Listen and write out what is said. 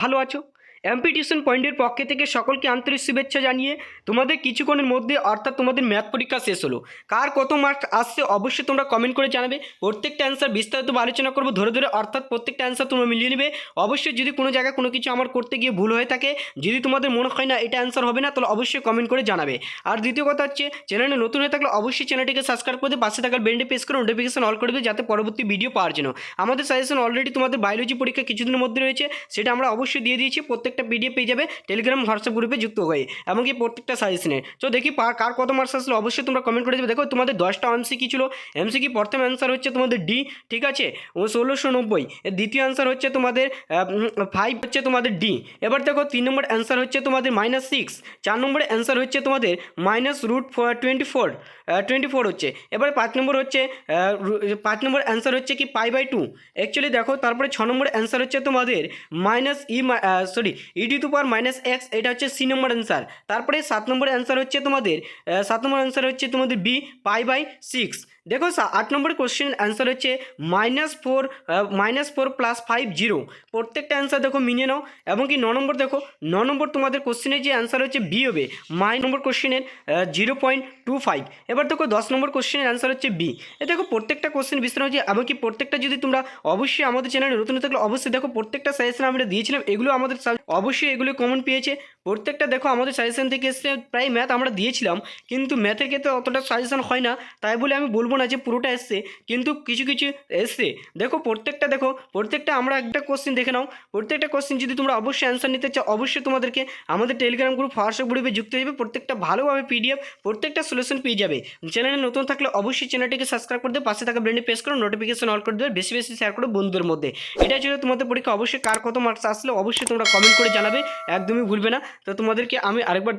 ভালো আছো? MP tuition পয়েন্টের পক্ষে থেকে সকলকে আন্তরিক শুভেচ্ছা জানিয়ে তোমাদের কিছুক্ষণের মধ্যে অর্থাৎ তোমাদের ম্যাথ পরীক্ষা শেষ হলো। কার কত মার্কস আসছে অবশ্যই তোমরা কমেন্ট করে জানাবে। প্রত্যেকটা অ্যান্সার বিস্তারিত আলোচনা করব ধরে ধরে, অর্থাৎ প্রত্যেকটা অ্যান্সার তোমরা মিলিয়ে নেবে। অবশ্যই যদি কোনো জায়গায় কোনো কিছু আমার করতে গিয়ে ভুল হয়ে থাকে, যদি তোমাদের মনে হয় না এটা অ্যান্সার হবে না, তাহলে অবশ্যই কমেন্ট করে জানাবে। আর দ্বিতীয় কথা হচ্ছে চ্যানেলে নতুন হয়ে থাকলে অবশ্যই চ্যানেলটিকে সাবস্ক্রাইব করে পাশে থাকার বেন্ডে প্রেস করে নোটিফিকেশন অল করে দেবে যাতে পরবর্তী ভিডিও পাওয়ার জন্য। আমাদের সাজেশন অলরেডি তোমাদের বায়োলজি পরীক্ষা কিছুদিনের মধ্যে রয়েছে, সেটা আমরা অবশ্যই দিয়ে দিয়েছি। প্রত্যেকটা পিডিএফ পেয়ে যাবে টেলিগ্রাম হোয়াটসঅ্যাপ গ্রুপে যুক্ত হয়ে। এমনকি প্রত্যেকটা সাজেশনে তো দেখি কার কত মার্কস আসলে? অবশ্যই তোমরা কমেন্ট করে দেবে। দেখো, তোমাদের দশটা এমসিকি ছিল? এমসিকি প্রথম অ্যান্সার হচ্ছে তোমাদের ডি ঠিক আছে? ও ষোলোশো নব্বই। দ্বিতীয় অ্যান্সার হচ্ছে তোমাদের ফাইভ হচ্ছে তোমাদের ডি এবার দেখো, তিন নম্বর অ্যান্সার হচ্ছে তোমাদের মাইনাস সিক্স চার নম্বর অ্যান্সার হচ্ছে তোমাদের minus root twenty four twenty four হচ্ছে। এবার পাঁচ নম্বর হচ্ছে পাঁচ নম্বর অ্যান্সার হচ্ছে কি পাই বাই টু অ্যাকচুয়ালি দেখো, তারপরে ছ নম্বর অ্যান্সার হচ্ছে তোমাদের minus e sorry ED to power minus x এটা হচ্ছে সি নম্বর অ্যান্সার তারপরে সাত নম্বর অ্যান্সার হচ্ছে তোমাদের সাত নম্বর অ্যান্সার হচ্ছে তোমাদের বি পাই বাই সিক্স দেখো আট নম্বর কোশ্চেন অ্যান্সার হচ্ছে minus four minus four plus five zero প্রত্যেকটা অ্যান্সার দেখো মিনিয়ে নাও, এবং কি ন নম্বর দেখো, ন নম্বর তোমাদের কোশ্চেনের যে অ্যান্সার হচ্ছে বি হবে মাই নম্বর কোশ্চেনের জিরো পয়েন্ট টু ফাইভ এবার দেখো দশ নম্বর কোশ্চেনের অ্যান্সার হচ্ছে বি এ দেখো প্রত্যেকটা কোশ্চেন বিস্তার হচ্ছে এমনকি প্রত্যেকটা যদি তোমরা অবশ্যই আমাদের চ্যানেলে নতুন থাকলে অবশ্যই দেখো প্রত্যেকটা সাজেশন আমরা দিয়েছিলাম, এগুলো আমাদের অবশ্যই এগুলো কমন পেয়েছে। প্রত্যেকটা দেখো আমাদের সাজেশন থেকে এসে প্রায় ম্যাথ আমরা দিয়েছিলাম, কিন্তু ম্যাথের ক্ষেত্রে অতটা সাজেশন হয় না, তাই বলে আমি বলব না যে পুরোটা এসছে, কিন্তু কিছু কিছু এসছে। দেখো প্রত্যেকটা দেখো, প্রত্যেকটা আমরা একটা কোশ্চেন দেখে নাও, প্রত্যেকটা কোশ্চেন যদি তোমরা অবশ্যই অ্যান্সার নিতে চাও, অবশ্যই তোমাদেরকে আমাদের টেলিগ্রাম গ্রুপ হোয়াটসঅ্যাপ গ্রুপে যুক্ত হয়ে যাবে, প্রত্যেকটা ভালোভাবে পিডিএফ প্রত্যেকটা সলিউশন পেয়ে যাবে। চ্যানেলে নতুন থাকলে অবশ্যই চ্যানেলটিকে সাবস্ক্রাইব করে দেবে পাশে থাকা ব্রেন্ডে প্রেস করো নোটিফিকেশন অল করে দেবে বেশি বেশি শেয়ার করো বন্ধুদের মধ্যে। এটা ছিল তোমাদের পরীক্ষা, অবশ্যই কার কত মার্কস আসলে অবশ্যই তোমরা কমেন্ট করে জানাবে, একদমই ভুলবে না। তো তোমাদেরকে আমি আরেকবার